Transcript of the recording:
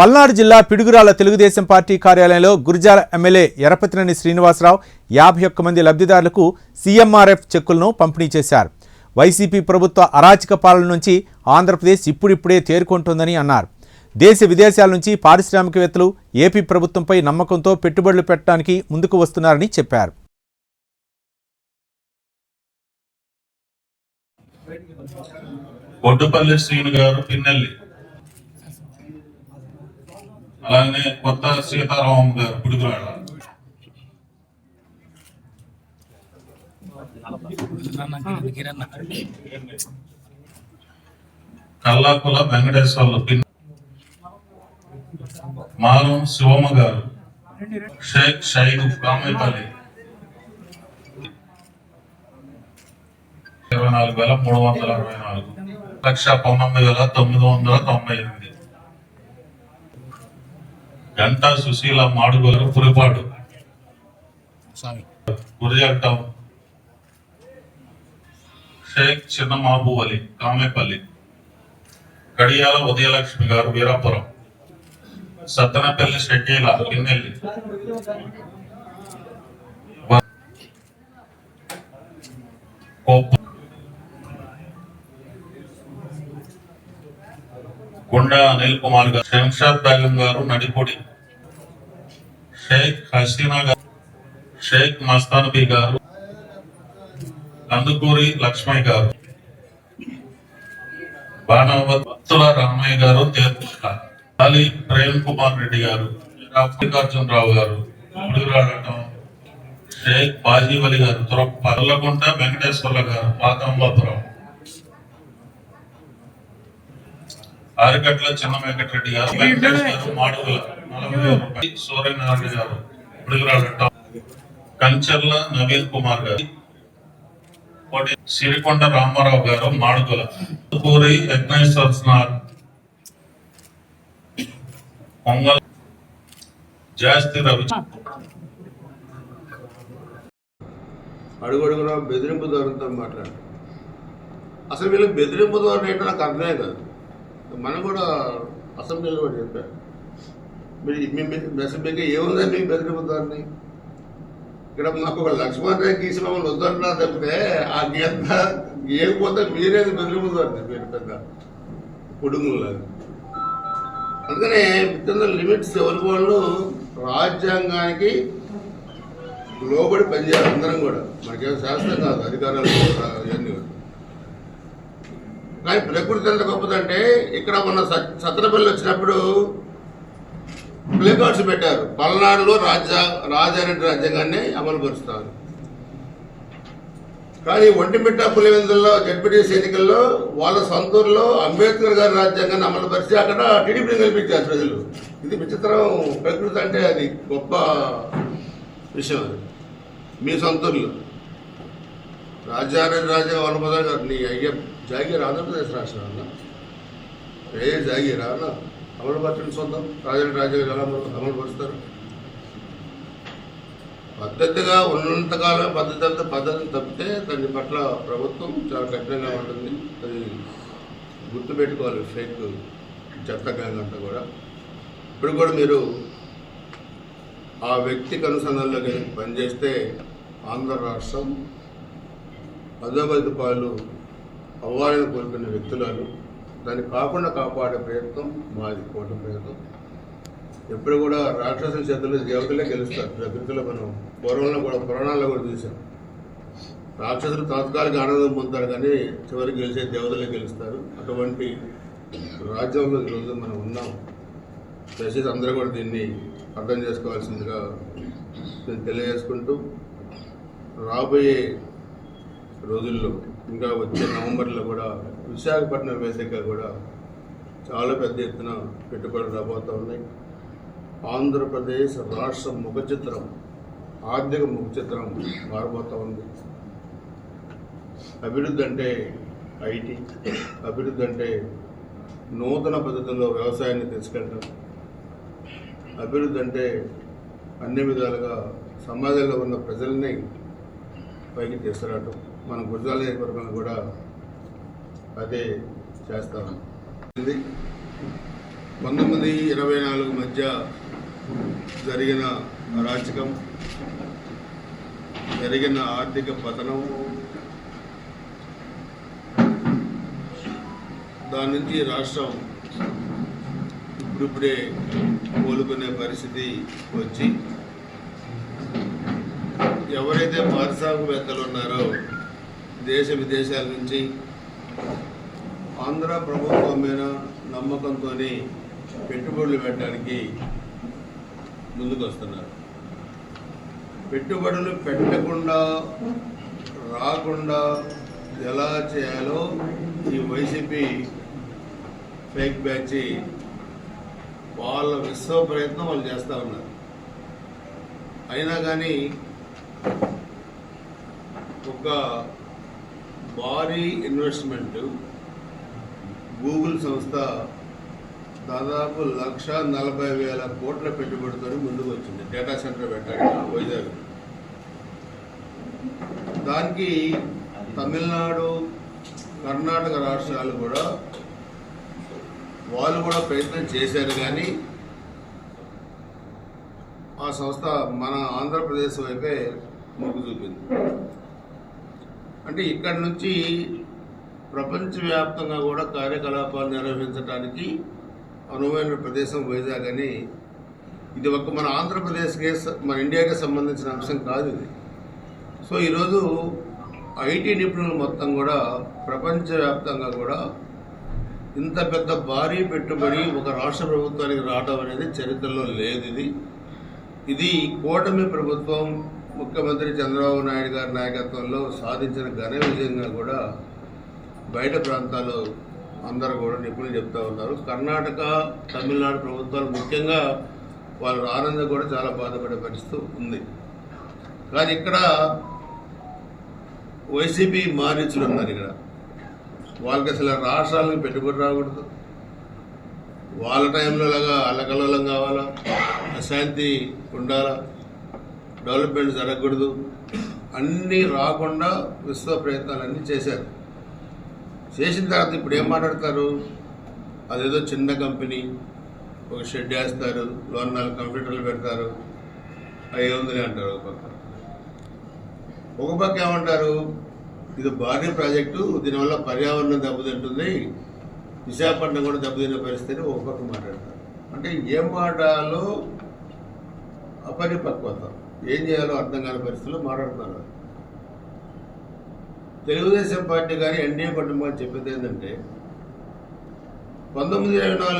పల్నాడు జిల్లా పిడుగురాల తెలుగుదేశం పార్టీ కార్యాలయంలో గురిజాల ఎమ్మెల్యే ఎరపతినేని శ్రీనివాసరావు యాభై ఒక్క మంది లబ్ధిదారులకు సీఎంఆర్ఎఫ్ చెక్కులను పంపిణీ చేశారు. వైసీపీ ప్రభుత్వ అరాచక పాలన నుంచి ఆంధ్రప్రదేశ్ ఇప్పుడిప్పుడే తేరుకుంటుందని అన్నారు. దేశ విదేశాల నుంచి పారిశ్రామికవేత్తలు ఏపీ ప్రభుత్వంపై నమ్మకంతో పెట్టుబడులు పెట్టడానికి ముందుకు వస్తున్నారని చెప్పారు. బొడ్డుపల్లి శ్రీను గారు పిన్నెల్లి. అలాగే కొత్త సీతారామం గారు పిడుగురాడ కల్లాకుల వెంకటేశ్వర్లు పిన్ శివమ్మ గారు. షేక్ షైదు కామేపల్లి. ఇరవై నాలుగు వేల మూడు వందల అరవై నాలుగు. లక్ష పంతొమ్మిది వేల తొమ్మిది వందల తొంభై ఎనిమిది. గంటా సుశీల మాడుగోలు గురిజాల టౌన్ షేక్ చిన్న అలీ కామేపల్లి. కడియాల ఉదయలక్ష్మి గారు వీరాపురం. సత్తనపల్లి షకీల పిన్నెల్లి కోప్ప గుండా అనిల్ కుమార్ గారు శంషాద్ బేగం గారు నడిపొడి. షేక్ హసీనా గారు షేక్ మస్తానబీ గారు కందుకూరి లక్ష్మయ్య గారు బాణవత్తుల రామయ్య గారు తీర్థ అలీ ప్రేమ్ కుమార్ రెడ్డి గారు మల్లికార్జునరావు గారు ముడిరాడటం షేక్ బాజీవలి గారు తురప్ప పర్లకుంట వెంకటేశ్వర్ల గారు పాతంబాపురం. ఆరికట్ల చిన్న వెంకటరెడ్డి గారు వెంకటేష్ గారు మాడుగుల నలభై వేల రూపాయలు. సూర్యనారాయణ గారు ముడిరాడటం కంచర్ల నవీన్ కుమార్ గారు కోటి సిరికొండ రామారావు గారు మాడుగుల. పూరి యజ్ఞేశ్వరనాథ్ పొంగల్. జాస్తి రవి. అడుగడుగునా బెదిరింపు ధోరణితో మాట్లాడు. అసలు వీళ్ళు బెదిరింపు ధోరణి ఏంటో నాకు అర్థమే కాదు. మనం కూడా అసెంబ్లీలో కూడా చెప్పారు మీరు మీ మీ- అసలు మీకు బెదిరిపోతారని ఇక్కడ మాకు ఒక లక్ష్మణ్ రేఖ గీసి మమ్మల్ని వద్దంటున్నారు తప్పితే ఆ గీత గీయకపోతే మీరేది బెదిరింపు మీరు పెద్ద కుటుంబంలాగా అందుకనే విత్ లిమిట్స్ ఎవరికి వాళ్ళు రాజ్యాంగానికి లోబడి పనిచేయాలి అందరం కూడా. మనకేం శాస్త్రం కాదు అధికారాలు కానీ ప్రకృతి ఎంత గొప్పదంటే ఇక్కడ మన సత్- సత్రపల్లి వచ్చినప్పుడు ప్లే కార్డ్స్ పెట్టారు. పల్నాడులో రాజ్య రాజారెడ్డి రాజ్యాంగాన్ని అమలు పరుస్తారు కానీ ఒంటిమిట్ట పులివెందుల్లో జడ్పీటీసీ ఎన్నికల్లో వాళ్ళ సొంతూరులో అంబేద్కర్ గారి రాజ్యాంగాన్ని అమలు పరిచి అక్కడ టీడీపీని గెలిపించారు ప్రజలు. ఇది విచిత్రం ప్రకృతి అంటే అది గొప్ప విషయం అది. మీ సొంతూరులో. రాజ్యారెడ్డి రాజ్యాంగం వనపద గారు నీ అయ్య జాగీర్ ఆంధ్రప్రదేశ్ రాష్ట్రం అన్న. ఏ జాగీరా అన్న? అమలు పరచండి సొంతం. రాజారెడ్డి రాజా ఎలా అమలు అమలు పరుస్తారు? పద్ధతిగా ఉన్నంతకాలం పద్ధతి అంతా పద్ధతిని తప్పితే దాని పట్ల ప్రభుత్వం చాలా కఠినంగా ఉంటుంది. అది గుర్తుపెట్టుకోవాలి ఫేక్ చెత్త గ్యాంగ్ అంతా కూడా. ఇప్పుడు కూడా మీరు ఆ వ్యక్తికి అనుసంధానంలో కనుక పనిచేస్తే ఆంధ్ర రాష్ట్రం అధోగతి పాలు అవ్వాలని కోరుకున్న వ్యక్తులను దాన్ని కాకుండా కాపాడే ప్రయత్నం మాది కోట ప్రయత్నం. ఎప్పుడు కూడా రాక్షసుల చేతుల్లో దేవతలే గెలుస్తారు. ప్రకృతిలో మనం పూర్వంలో కూడా పురాణాల్లో కూడా చూసాం రాక్షసులు తాత్కాలిక ఆనందం పొందుతారు కానీ చివరికి గెలిచే దేవతలే గెలుస్తారు. అటువంటి రాజ్యంలో ఈరోజు మనం ఉన్నాం. దయచేసి అందరూ కూడా దీన్ని అర్థం చేసుకోవాల్సిందిగా నేను తెలియజేసుకుంటూ రాబోయే రోజుల్లో ఇంకా వచ్చే నవంబర్లో కూడా విశాఖపట్నం వేదికగా కూడా చాలా పెద్ద ఎత్తున పెట్టుబడులు రాబోతూ ఉన్నాయి. ఆంధ్రప్రదేశ్ రాష్ట్ర ముఖచిత్రం ఆర్థిక ముఖచిత్రం మారబోతూ ఉంది. అభివృద్ధి అంటే ఐటీ అభివృద్ధి అంటే నూతన పద్ధతుల్లో వ్యవసాయాన్ని తీసుకెళ్ళడం అభివృద్ధి అంటే అన్ని విధాలుగా సమాజంలో ఉన్న ప్రజల్ని పైకి తీసుకురావటం. మన గుజరాల నియోజకవర్గంలో కూడా అదే చేస్తాము పంతొమ్మిది ఇరవై నాలుగు మధ్య జరిగిన అరాచకం జరిగిన ఆర్థిక పతనం దాని నుంచి రాష్ట్రం ఇప్పుడిప్పుడే కోలుకునే పరిస్థితి వచ్చి ఎవరైతే పారిశ్రామికవేత్తలు ఉన్నారో దేశ విదేశాల నుంచి ఆంధ్ర ప్రభుత్వం మీద నమ్మకంతో పెట్టుబడులు పెట్టడానికి ముందుకు వస్తున్నారు పెట్టుబడులు పెట్టకుండా రాకుండా ఎలా చేయాలో ఈ వైసీపీ ఫేక్ బ్యాచ్ వాళ్ళ విశ్వ ప్రయత్నం వాళ్ళు చేస్తూ ఉన్నారు. అయినా కానీ ఒక భారీ ఇన్వెస్ట్మెంట్ గూగుల్ సంస్థ దాదాపు లక్ష నలభై వేల కోట్ల పెట్టుబడితో ముందుకు వచ్చింది డేటా సెంటర్ పెట్టడానికి వైజాగ్. దానికి తమిళనాడు కర్ణాటక రాష్ట్రాలు కూడా వాళ్ళు కూడా ప్రయత్నం చేశారు కానీ ఆ సంస్థ మన ఆంధ్రప్రదేశ్ వైపే మొగ్గు చూపింది. అంటే ఇక్కడ నుంచి ప్రపంచవ్యాప్తంగా కూడా కార్యకలాపాలు నిర్వహించడానికి అనువైన ప్రదేశం వైజాగ్ అని ఇది ఒక మన ఆంధ్రప్రదేశ్కే మన ఇండియాకే సంబంధించిన అంశం కాదు ఇది. సో ఈరోజు ఐటీ నిపుణులు మొత్తం కూడా ప్రపంచవ్యాప్తంగా కూడా ఇంత పెద్ద భారీ పెట్టుబడి ఒక రాష్ట్ర ప్రభుత్వానికి రావడం అనేది చరిత్రలో లేదు ఇది. ఇది కూటమి ప్రభుత్వం ముఖ్యమంత్రి చంద్రబాబు నాయుడు గారి నాయకత్వంలో సాధించిన ఘన విజయంగా కూడా బయట ప్రాంతాలు అందరూ కూడా నిపుణులు చెప్తా ఉన్నారు. కర్ణాటక తమిళనాడు ప్రభుత్వాలు ముఖ్యంగా వాళ్ళ ఆనందం కూడా చాలా బాధపడే పరిస్థితి ఉంది. కానీ ఇక్కడ వైసీపీ మారించులు ఉన్నారు ఇక్కడ. వాళ్ళకి అసలు రాష్ట్రాలకు పెట్టుబడి రాకూడదు. వాళ్ళ టైంలో లాగా అల్లకల్లోలం కావాలా? అశాంతి ఉండాలా? డెవలప్మెంట్ జరగకూడదు. అన్నీ రాకుండా విశ్వ ప్రయత్నాలన్నీ చేశారు. చేసిన తర్వాత ఇప్పుడు ఏం మాట్లాడతారు? అదేదో చిన్న కంపెనీ ఒక షెడ్ వేస్తారు లోన్ నాలుగు కంప్యూటర్లు పెడతారు. అవి ఉందని అంటారు ఒక పక్క. ఒక పక్క ఏమంటారు? ఇది భారీ ప్రాజెక్టు దీనివల్ల పర్యావరణం దెబ్బతింటుంది విశాఖపట్నం కూడా దెబ్బతినే పరిస్థితి ఒక పక్క మాట్లాడతారు. అంటే ఏం మాటలో అపరిపక్వత. ఏం చేయాలో అర్థం కాని పరిస్థితుల్లో మాట్లాడుతున్నారు. తెలుగుదేశం పార్టీ కానీ ఎన్డీఏ కుటుంబం చెప్పేది ఏంటంటే పంతొమ్మిది ఇరవై నాలుగు